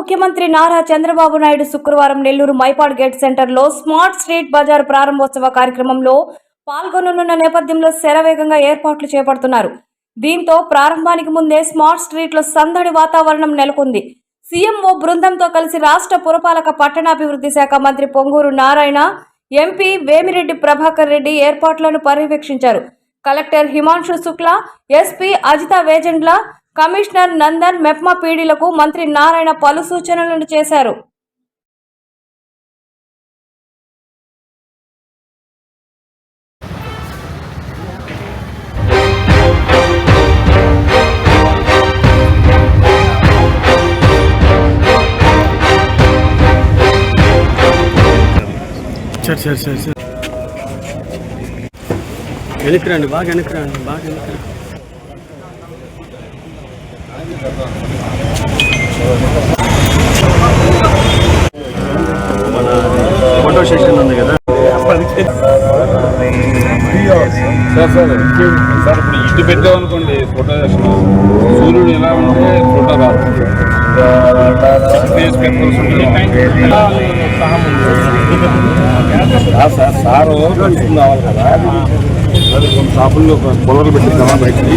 ముఖ్యమంత్రి నారా చంద్రబాబు నాయుడు శుక్రవారం నెల్లూరు మైపాడ్ గేట్ సెంటర్లో స్మార్ట్ స్ట్రీట్ బజార్ ప్రారంభోత్సవ కార్యక్రమంలో పాల్గొననున్న నేపథ్యంలో శరవేగంగా ఏర్పాట్లు చేపడుతున్నారు. దీంతో ప్రారంభానికి ముందే స్మార్ట్ స్ట్రీట్లో సందడి వాతావరణం నెలకొంది. సీఎంఓ బృందంతో కలిసి రాష్ట్ర పురపాలక పట్టణాభివృద్ధి శాఖ మంత్రి పొంగూరు నారాయణ ఎంపీ వేమిరెడ్డి ప్రభాకర్ రెడ్డి ఏర్పాట్లను పర్యవేక్షించారు. Collector Himanshu Shukla SP Ajitha Vejendla commissioner Nandan MEPMA పీడీలకు మంత్రి నారాయణ పలు సూచనలను చేశారు. సరే సరే సరే సరే. వెనక్కి రండి బాగా వెనక్కి రండి బాగా వెనక్కి రండి. మన ఫోటో సెషన్ ఉంది కదా సార్ సార్ సార్ ఇప్పుడు ఇటు పెట్టామనుకోండి ఫోటో సెషన్ సూర్యుడు ఎలా ఉంటే ఫోటో రాదు ఫేస్ పెట్టుకోవాల్సి ఉంటుంది. కాదు సార్ సారు కలుసుకుని కదా అది కొన్ని షాపుల్లో పొలలు పెట్టిద్దామా బయటికి